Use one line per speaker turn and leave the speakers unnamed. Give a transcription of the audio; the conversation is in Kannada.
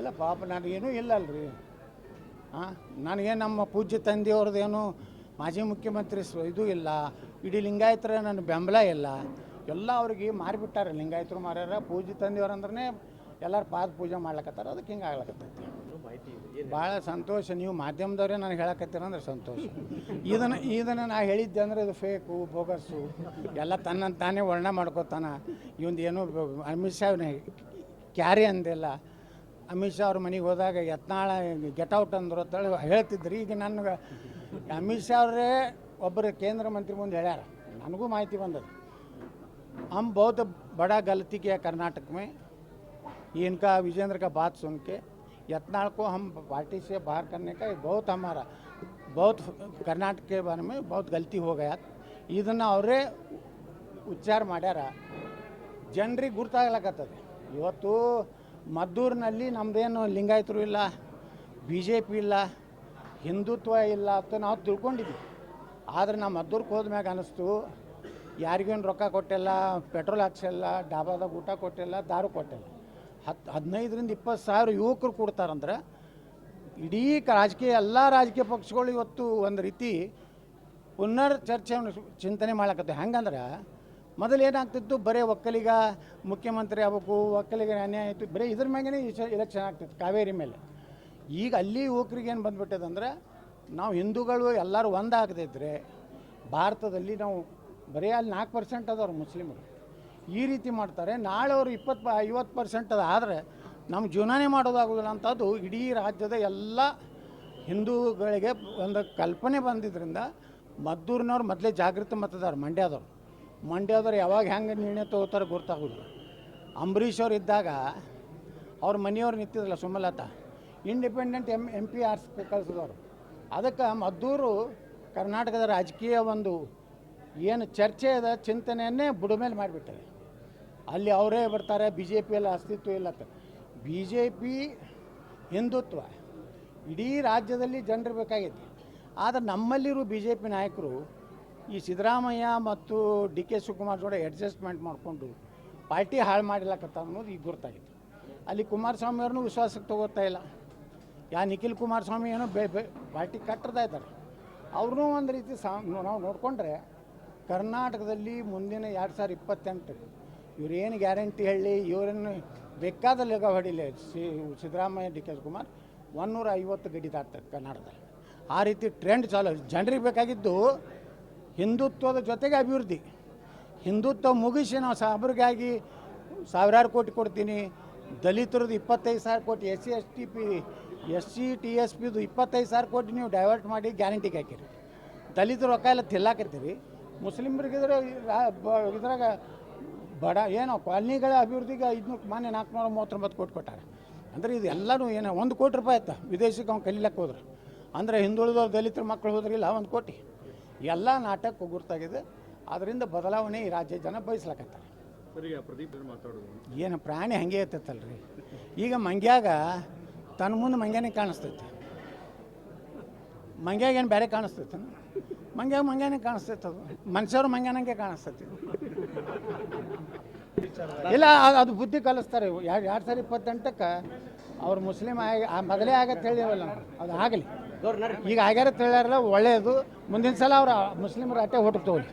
ಇಲ್ಲ ಪಾಪ ನನಗೇನು ಇಲ್ಲ ಅಲ್ರಿ ಹಾಂ ನನಗೆ ನಮ್ಮ ಪೂಜ್ಯ ತಂದೆಯವ್ರದ್ದೇನು ಮಾಜಿ ಮುಖ್ಯಮಂತ್ರಿ ಸ್ವ ಇದು ಇಲ್ಲ. ಇಡೀ ಲಿಂಗಾಯತರ ನನ್ನ ಬೆಂಬಲ ಇಲ್ಲ. ಎಲ್ಲ ಅವ್ರಿಗೆ ಮಾರಿಬಿಟ್ಟಾರೆ. ಲಿಂಗಾಯತರು ಮಾರ್ಯಾರ, ಪೂಜ್ಯ ತಂದೆಯವ್ರು ಅಂದ್ರೆ ಎಲ್ಲರೂ ಪಾದ ಪೂಜೆ ಮಾಡ್ಲಕತ್ತಾರ. ಅದಕ್ಕೆ ಹಿಂಗೆ ಆಗ್ಲಕತ್ತೈತಿ. ಭಾಳ ಸಂತೋಷ. ನೀವು ಮಾಧ್ಯಮದವರೇ ನನಗೆ ಹೇಳಕತ್ತೀರ ಅಂದ್ರೆ ಸಂತೋಷ. ಇದನ್ನು ಇದನ್ನು ನಾ ಹೇಳಿದ್ದೆ ಅಂದ್ರೆ ಇದು ಫೇಕು ಬೋಗಸ್ಸು ಎಲ್ಲ ತನ್ನನ್ನು ತಾನೇ ವರ್ಣ ಮಾಡ್ಕೋತಾನ. ಇವಂದು ಏನೂ ಅಮಿತ್ ಶಾ ಕ್ಯಾರಿ ಅಂದಿಲ್ಲ. ಅಮಿತ್ ಶಾ ಅವ್ರ ಮನೆಗೆ ಹೋದಾಗ ಯತ್ನಾಳ ಗೆಟ್ ಔಟ್ ಅಂದ್ರು ಅಂತೇಳಿ ಹೇಳ್ತಿದ್ರಿ ಈಗ ನನಗೆ ಅಮಿತ್ ಶಾ ಅವರೇ ಒಬ್ಬರು ಕೇಂದ್ರ ಮಂತ್ರಿ ಮುಂದೆ ಹೇಳ್ಯಾರ ನನಗೂ ಮಾಹಿತಿ ಬಂದದ್ದು हम बहुत बड़ा गलती किया कर्नाटक में ये इनका विजेंद्र का बात सुन के यत्नाल को हम पार्टी से बाहर करने का ये बहुत हमारा बहुत कर्नाटक के बारे में बहुत गलती हो गया ಇದನ್ನು ಅವರೇ ಉಚ್ಚಾರ ಮಾಡ್ಯಾರ ಜನರಿಗೆ ಗುರ್ತಾಗ್ಲಕತ್ತದ ಇವತ್ತು ಮದ್ದೂರಿನಲ್ಲಿ ನಮ್ಮದೇನು ಲಿಂಗಾಯತರು ಇಲ್ಲ ಬಿ ಜೆ ಪಿ ಇಲ್ಲ, ಹಿಂದುತ್ವ ಇಲ್ಲ ಅಂತ ನಾವು ತಿಳ್ಕೊಂಡಿದ್ವಿ. ಆದರೆ ನಾವು ಮದ್ದೂರ್ಗೆ ಹೋದ್ಮ್ಯಾಗ ಅನ್ನಿಸ್ತು ಯಾರಿಗೇನು ರೊಕ್ಕ ಕೊಟ್ಟಿಲ್ಲ, ಪೆಟ್ರೋಲ್ ಹಾಕ್ಸಿಲ್ಲ ಡಾಬಾದಾಗ ಊಟ ಕೊಟ್ಟಿಲ್ಲ, ದಾರು ಕೊಟ್ಟಿಲ್ಲ. ಹತ್ತು ಹದಿನೈದರಿಂದ ಇಪ್ಪತ್ತು ಸಾವಿರ ಯುವಕರು ಕೊಡ್ತಾರಂದ್ರೆ, ಇಡೀ ರಾಜಕೀಯ, ಎಲ್ಲ ರಾಜಕೀಯ ಪಕ್ಷಗಳು ಇವತ್ತು ಒಂದು ರೀತಿ ಪುನರ್ ಚರ್ಚೆಯನ್ನು ಚಿಂತನೆ ಮಾಡಕತ್ತೆ. ಹೆಂಗಂದ್ರೆ ಮೊದಲು ಏನಾಗ್ತಿತ್ತು? ಬರೇ ಒಕ್ಕಲಿಗ ಮುಖ್ಯಮಂತ್ರಿ ಆಗಬೇಕು ಒಕ್ಕಲಿಗ ಅನ್ಯಾಯ ಆಯಿತು ಬರೀ ಇದ್ರ ಮ್ಯಾಗೇ ಎಲೆಕ್ಷನ್ ಆಗ್ತಿತ್ತು ಕಾವೇರಿ ಮೇಲೆ. ಈಗ ಅಲ್ಲಿ ಯುವಕರಿಗೆ ಏನು ಬಂದ್ಬಿಟ್ಟದಂದ್ರೆ ನಾವು ಹಿಂದೂಗಳು ಎಲ್ಲರೂ ಒಂದಾಗದಿದ್ದರೆ ಭಾರತದಲ್ಲಿ ನಾವು ಬರೀ ಅಲ್ಲಿ ನಾಲ್ಕು ಪರ್ಸೆಂಟ್ ಅದವ್ರು ಮುಸ್ಲಿಮರು. ಈ ರೀತಿ ಮಾಡ್ತಾರೆ. ನಾಳೆ ಅವರು ಇಪ್ಪತ್ತು, ಐವತ್ತು ಪರ್ಸೆಂಟ್ ಅದು ಆದರೆ ನಮ್ಮ ಜೀವನನೇ ಮಾಡೋದಾಗೋದಿಲ್ಲ ಅಂಥದ್ದು ಇಡೀ ರಾಜ್ಯದ ಎಲ್ಲ ಹಿಂದೂಗಳಿಗೆ ಒಂದು ಕಲ್ಪನೆ ಬಂದಿದ್ದರಿಂದ ಮದ್ದೂರಿನವ್ರು ಮೊದಲೇ ಜಾಗೃತ ಮತದಾರ ಮಂಡ್ಯದವ್ರು. ಮಂಡ್ಯದವ್ರು ಯಾವಾಗ ಹೆಂಗೆ ನಿರ್ಣಯ ತಗೋತಾರೆ ಗೊತ್ತಾಗೋದಿಲ್ಲ. ಅಂಬರೀಷ್ ಅವ್ರು ಇದ್ದಾಗ ಅವ್ರ ಮನೆಯವ್ರು ನಿಂತಿದ್ರಲ್ಲ Sumalatha, independent M M P hours ಕಳಿಸಿದವರು. ಅದಕ್ಕೆ ಮದ್ದೂರು ಕರ್ನಾಟಕದ ರಾಜಕೀಯ ಒಂದು ಏನು ಚರ್ಚೆ ಅದ ಚಿಂತನೆಯನ್ನೇ ಬುಡಮೇಲೆ ಮಾಡಿಬಿಟ್ಟಾರೆ. ಅಲ್ಲಿ ಅವರೇ ಬರ್ತಾರೆ ಬಿ ಜೆ ಪಿಯಲ್ಲಿ ಅಸ್ತಿತ್ವ ಇಲ್ಲ ಬಿ ಜೆ ಪಿ ಹಿಂದುತ್ವ, ಇಡೀ ರಾಜ್ಯದಲ್ಲಿ ಜನರು ಬೇಕಾಗೈತಿ ಆದರೆ ನಮ್ಮಲ್ಲಿರೋ ಬಿ ಜೆ ಪಿ ನಾಯಕರು ಈ ಸಿದ್ದರಾಮಯ್ಯ ಮತ್ತು ಡಿ ಕೆ ಶಿವಕುಮಾರ್ ಜೋಡೆ ಅಡ್ಜಸ್ಟ್ಮೆಂಟ್ ಮಾಡಿಕೊಂಡು ಪಾರ್ಟಿ ಹಾಳು ಮಾಡಿಲ್ಲಕತ್ತ ಅನ್ನೋದು ಈಗ ಗೊತ್ತಾಗಿತ್ತು ಅಲ್ಲಿ ಕುಮಾರಸ್ವಾಮಿ ಅವ್ರನ್ನೂ ವಿಶ್ವಾಸಕ್ಕೆ ತಗೋತಾ ಇಲ್ಲ. ಯಾ ನಿಖಿಲ್ ಕುಮಾರಸ್ವಾಮಿ ಏನೋ ಬೇ, ಬೆ, ಪಾರ್ಟಿ ಕಟ್ಟರ್ತಾ ಇದ್ದಾರೆ. ಅವ್ರನ್ನೂ ಒಂದು ರೀತಿ ಸಾ, ನಾವು ನೋಡಿಕೊಂಡ್ರೆ ಕರ್ನಾಟಕದಲ್ಲಿ ಮುಂದಿನ ಎರಡು ಸಾವಿರ ಇಪ್ಪತ್ತೆಂಟು ಇವ್ರೇನು ಗ್ಯಾರಂಟಿ ಹೇಳಿ, ಇವರನ್ನು ಬೇಕಾದ ಲೆಗ ಹೊಡಿಲಿ ಸಿ, ಸಿದ್ದರಾಮಯ್ಯ, ಡಿ ಕೆ ಶಿವಕುಮಾರ್ ಒನ್ನೂರ ಐವತ್ತು ಗಡಿ ದಾಟ್ತದೆ ಕರ್ನಾಟಕದಲ್ಲಿ. ಆ ರೀತಿ ಟ್ರೆಂಡ್ ಚಾಲು, ಜನರಿಗೆ ಬೇಕಾಗಿದ್ದು ಹಿಂದುತ್ವದ ಜೊತೆಗೆ ಅಭಿವೃದ್ಧಿ. ಹಿಂದುತ್ವ ಮುಗಿಸಿ ನಾವು ಸಾಬ್ರಿಗಾಗಿ ಸಾವಿರಾರು ಕೋಟಿ ಕೊಡ್ತೀನಿ. ದಲಿತರದ್ದು ಇಪ್ಪತ್ತೈದು ಸಾವಿರ ಕೋಟಿ S C S T P S C T, S, ಪಿದು ಇಪ್ಪತ್ತೈದು ಸಾವಿರ ಕೋಟಿ ನೀವು ಡೈವರ್ಟ್ ಮಾಡಿ ಗ್ಯಾರಂಟಿಗೆ ಹಾಕಿರಿ. ದಲಿತರ ರೊಕ್ಕ ಎಲ್ಲ ತಿಲ್ಲಾಕತ್ತೀರಿ. ಮುಸ್ಲಿಮ್ರಿಗೆ ಇದ್ರೆ ಇದ್ರಾಗ ಬಡ, ಏನೋ ಕಾಲನಿಗಳ ಅಭಿವೃದ್ಧಿಗೆ ಐದುನೂರು, ಮಾನ್ಯ ನಾಲ್ಕುನೂರ ಮೂವತ್ತೊಂಬತ್ತು ಕೋಟಿ ಕೊಟ್ಟಾರೆ. ಅಂದರೆ ಇದು ಎಲ್ಲನೂ ಏನೋ, ಒಂದು ಕೋಟಿ ರೂಪಾಯಿ ಆಯ್ತಾ? ವಿದೇಶಕ್ಕೆ ಅವ್ನು ಕಲೀಲಕ್ಕೆ ಹೋದ್ರೆ. ಅಂದರೆ ಹಿಂದುಳಿದವ್ರು ದಲಿತರ ಮಕ್ಕಳು ಹೋದ್ರಿಲ್ಲ ಒಂದು ಕೋಟಿ. ಎಲ್ಲ ನಾಟಕ ಗುರ್ತಾಗಿದೆ ಅದರಿಂದ ಬದಲಾವಣೆ ಈ ರಾಜ್ಯ ಜನ ಬಯಸ್ಲಕತ್ತಾರೆ.
ಏನು
ಪ್ರಾಣಿ ಹಂಗೆ ಇರ್ತೈತಲ್ರಿ ಈಗ ಮಂಗ್ಯಾಗ ತನ್ನ ಮುಂದೆ ಮಂಗ್ಯಾನೇ ಕಾಣಿಸ್ತೈತಿ. ಮಂಗ್ಯಾಗ ಏನು ಬೇರೆ ಕಾಣಿಸ್ತೈತೆ? ಮಂಗ್ಯಾಗ ಮಂಗ್ಯಾನೇ ಕಾಣಿಸ್ತೈತೆ ಅದು. ಮನುಷ್ಯರು ಮಂಗ್ಯಾನಂಗೆ ಕಾಣಿಸ್ತೈತಿ. ಇಲ್ಲ ಅದು- ಅದು ಬುದ್ಧಿ ಕಲಿಸ್ತಾರೆ. ಎರಡು ಎರಡು ಸಾವಿರ ಇಪ್ಪತ್ತೆಂಟಕ್ಕೆ ಅವ್ರು ಮುಸ್ಲಿಂ ಆಗಿ ಆ ಮೊದಲೇ ಆಗತ್ತೆ ಹೇಳಿವಲ್ಲ ಅದು ಆಗಲಿ. ಈಗ ಆಗ್ಯಾರ ಹೇಳ್ಯಾರಲ್ಲ ಒಳ್ಳೆಯದು ಮುಂದಿನ ಸಲ ಅವ್ರು ಮುಸ್ಲಿಮರು ಅಟ್ಟೆ ಹೊಟ್ಟು ತಗೊಳ್ಳಿ.